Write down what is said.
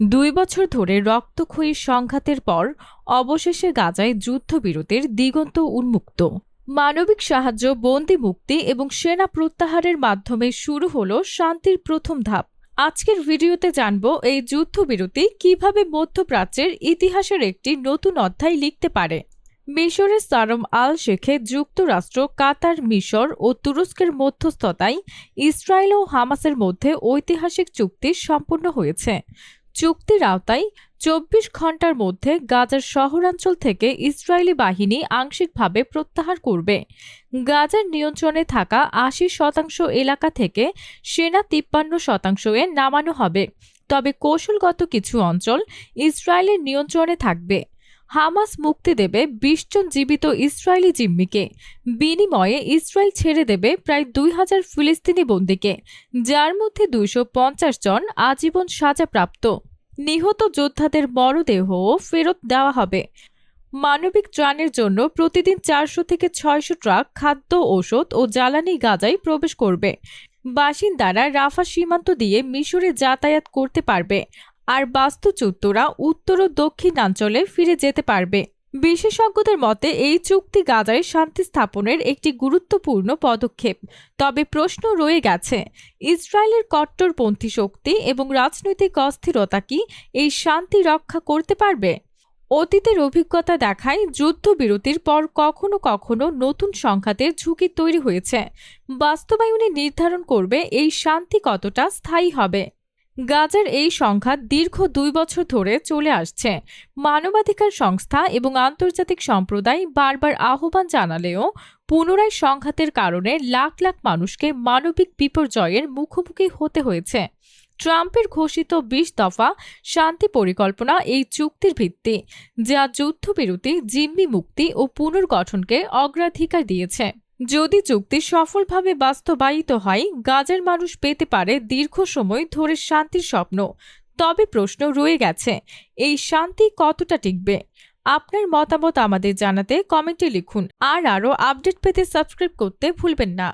দুই বছর ধরে রক্তক্ষয়ী সংঘাতের পর অবশেষে গাজায় যুদ্ধবিরতির দিগন্ত উন্মুক্ত। মানবিক সাহায্য, বন্দি মুক্তি এবং সেনা প্রত্যাহারের মাধ্যমে শুরু হলো শান্তির প্রথম ধাপ। আজকের ভিডিওতে জানব এই যুদ্ধবিরতি কীভাবে মধ্যপ্রাচ্যের ইতিহাসের একটি নতুন অধ্যায় লিখতে পারে। মিশরের সারম আল শেখে যুক্তরাষ্ট্র, কাতার, মিশর ও তুরস্কের মধ্যস্থতায় ইসরায়েল ও হামাসের মধ্যে ঐতিহাসিক চুক্তি সম্পন্ন হয়েছে। চুক্তির আওতায় চব্বিশ ঘণ্টার মধ্যে গাজার শহরাঞ্চল থেকে ইসরায়েলি বাহিনী আংশিকভাবে প্রত্যাহার করবে। গাজার নিয়ন্ত্রণে থাকা আশি শতাংশ এলাকা থেকে সেনা তিপ্পান্ন শতাংশ এ নামানো হবে। তবে কৌশলগত কিছু অঞ্চল ইসরায়েলের নিয়ন্ত্রণে থাকবে। হামাস মুক্তি দেবে বিশ জন জীবিত ইসরায়েলি জিম্মিকে। বিনিময়ে ইসরায়েল ছেড়ে দেবে প্রায় দুই হাজার ফিলিস্তিনি বন্দীকে। যার মধ্যে দুইশো পঞ্চাশ জন আজীবন সাজাপ্রাপ্ত। নিহত যোদ্ধাদের মরদেহ ফেরত দেওয়া হবে। মানবিক ত্রাণের জন্য প্রতিদিন চারশো থেকে ছয়শো ট্রাক খাদ্য ওষুধ ও জ্বালানি গাজায় প্রবেশ করবে। বাসিন্দারা রাফা সীমান্ত দিয়ে মিশরে যাতায়াত করতে পারবে আর বাস্তুচ্যুতরা উত্তর ও দক্ষিণাঞ্চলে ফিরে যেতে পারবে। বিশেষজ্ঞদের মতে, এই চুক্তি গাজায় শান্তি স্থাপনের একটি গুরুত্বপূর্ণ পদক্ষেপ। তবে প্রশ্ন রয়ে গেছে, ইসরায়েলের কট্টরপন্থী শক্তি এবং রাজনৈতিক অস্থিরতা কি এই শান্তি রক্ষা করতে পারবে? অতীতের অভিজ্ঞতা দেখায়, যুদ্ধবিরতির পর কখনো কখনো নতুন সংঘাতের ঝুঁকি তৈরি হয়েছে। বাস্তবায়নে নির্ধারণ করবে এই শান্তি কতটা স্থায়ী হবে। গাজার এই সংঘাত দীর্ঘ দুই বছর ধরে চলে আসছে। মানবাধিকার সংস্থা এবং আন্তর্জাতিক সম্প্রদায় বারবার আহ্বান জানালেও পুনরায় সংঘাতের কারণে লাখ লাখ মানুষকে মানবিক বিপর্যয়ের মুখোমুখি হতে হয়েছে। ট্রাম্পের ঘোষিত বিশ দফা শান্তি পরিকল্পনা এই চুক্তির ভিত্তি, যা যুদ্ধবিরতি, জিম্মি মুক্তি ও পুনর্গঠনকে অগ্রাধিকার দিয়েছে। যদি চুক্তি সফলভাবে বাস্তবায়িত হয়, গাজার মানুষ পেতে পারে দীর্ঘ সময় ধরে শান্তির স্বপ্ন। তবে প্রশ্ন রয়ে গেছে, এই শান্তি কতটা টিকবে? আপনার মতামত আমাদের জানাতে কমেন্টে লিখুন। আর আরও আপডেট পেতে সাবস্ক্রাইব করতে ভুলবেন না।